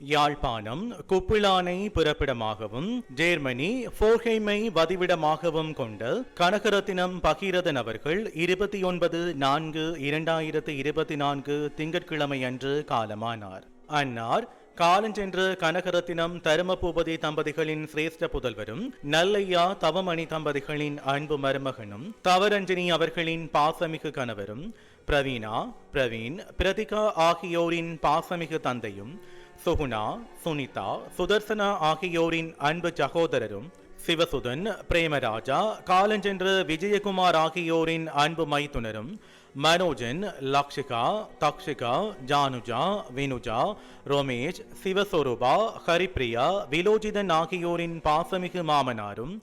Yazhpanam குப்பிளானை பிறப்பிடமாகவும் Germany போர்ஹெய்மை வதிவிடமாகவும் கொண்ட கனகரத்தினம் பகீரதன் அவர்கள் இருபத்தி ஒன்பது நான்கு இரண்டாயிரத்து இருபத்தி நான்கு திங்கட்கிழமை அன்று காலமானார். அன்னார் காலஞ்சென்று கனகரத்தினம் தருமபூபதி தம்பதிகளின் சிரேஷ்ட புதல்வரும் நல்லையா தவமணி தம்பதிகளின் அன்பு மருமகனும் தவரஞ்சினி அவர்களின் பாசமிகு கணவரும் பிரவீனா பிரவீன் பிரதிகா ஆகியோரின் பாசமிகு தந்தையும் சுகுணா சுனிதா சுதர்சனா ஆகியோரின் அன்பு சகோதரரும் சிவசுதன் பிரேமராஜா காலஞ்சென்று விஜயகுமார் ஆகியோரின் அன்பு மைத்துனரும் மனோஜன் லக்ஷிகா தக்ஷிகா ஜானுஜா வினுஜா ரோமேஷ் சிவஸ்வரூபா ஹரிப்ரியா விலோஜிதன் ஆகியோரின் பாசமிகு மாமனாரும்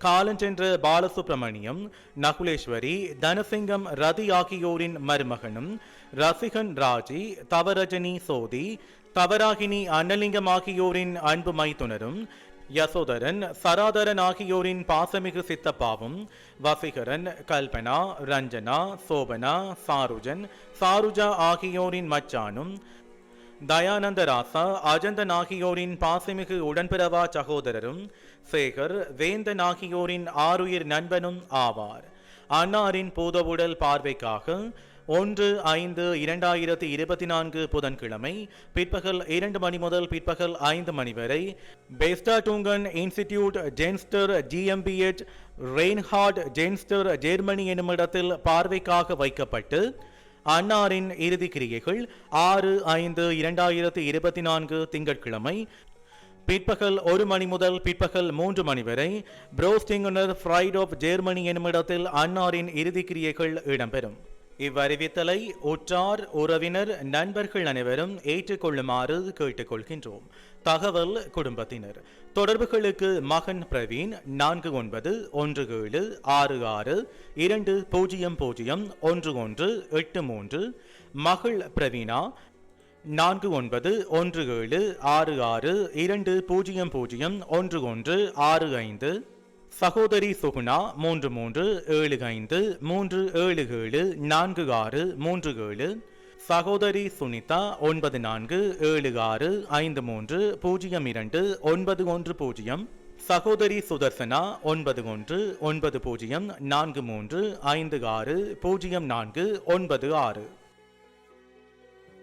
காலஞ்சென்ற பாலசுப்ரமணியம் நகுலேஸ்வரி தனசிங்கம் ரதி ஆகியோரின் மருமகனும் ரசிகன் ராஜி தவரஜனி சோதி தவராகினி அன்னலிங்கம் ஆகியோரின் அன்பு மைத்துனரும் யசோதரன் சராதரன் ஆகியோரின் பாசமிகு சித்தப்பாவும் வசிகரன் கல்பனா ரஞ்சனா சோபனா சாருஜன் சாருஜா ஆகியோரின் மச்சானும் தயானந்த ராசா அஜந்தன் ஆகியோரின் பாசமிகு உடன்பிறவா சகோதரரும் சேகர் வேந்தன் ஆகியோரின் ஆருயிர் நண்பனும் ஆவார். அன்னாரின் பூதவுடல் பார்வைக்காக ஒன்று ஐந்து இரண்டாயிரத்தி இருபத்தி நான்கு புதன்கிழமை பிற்பகல் இரண்டு மணி முதல் பிற்பகல் ஐந்து மணி வரை பெஸ்டா டூங்கன் இன்ஸ்டிடியூட் ஜென்ஸ்டர் ஜிஎம்பிஎச் ரெயின்ஹார்ட் ஜென்ஸ்டர் ஜெர்மனி எனும் இடத்தில் பார்வைக்காக வைக்கப்பட்டு அன்னாரின் இறுதி கிரியைகள் ஆறு ஐந்து இரண்டாயிரத்தி இருபத்தி நான்கு திங்கட்கிழமை பிற்பகல் ஒரு மணி முதல் பிற்பகல் மூன்று மணி வரை புரோஸ்டிங்குனர் ஃப்ரைட் ஆஃப் ஜெர்மனி எனும் இடத்தில் அன்னாரின் இறுதி கிரியைகள் இடம்பெறும். இவ்வறிவித்தலை உற்றார் உறவினர் நண்பர்கள் அனைவரும் ஏற்றுக்கொள்ளுமாறு கேட்டுக்கொள்கின்றோம். தகவல் குடும்பத்தினர். தொடர்புகளுக்கு மகன் பிரவீன் நான்கு ஒன்பது ஒன்று ஏழு ஆறு ஆறு இரண்டு பூஜ்ஜியம் பூஜ்ஜியம் ஒன்று ஒன்று எட்டு மூன்று. மகள் பிரவீனா நான்கு ஒன்பது ஒன்று ஏழு ஆறு ஆறு இரண்டு பூஜ்ஜியம் பூஜ்ஜியம் ஒன்று ஒன்று ஆறு ஐந்து. சகோதரி சுகுணா மூன்று மூன்று ஏழு ஐந்து மூன்று ஏழு ஏழு நான்கு ஆறு மூன்று ஏழு. சகோதரி சுனிதா ஒன்பது நான்கு ஏழு ஆறு ஐந்து மூன்று பூஜ்ஜியம் இரண்டு ஒன்பது ஒன்று பூஜ்ஜியம். சகோதரி சுதர்சனா ஒன்பது ஒன்று ஒன்பது பூஜ்ஜியம் நான்கு மூன்று ஐந்து ஆறு பூஜ்ஜியம் நான்கு ஒன்பது ஆறு.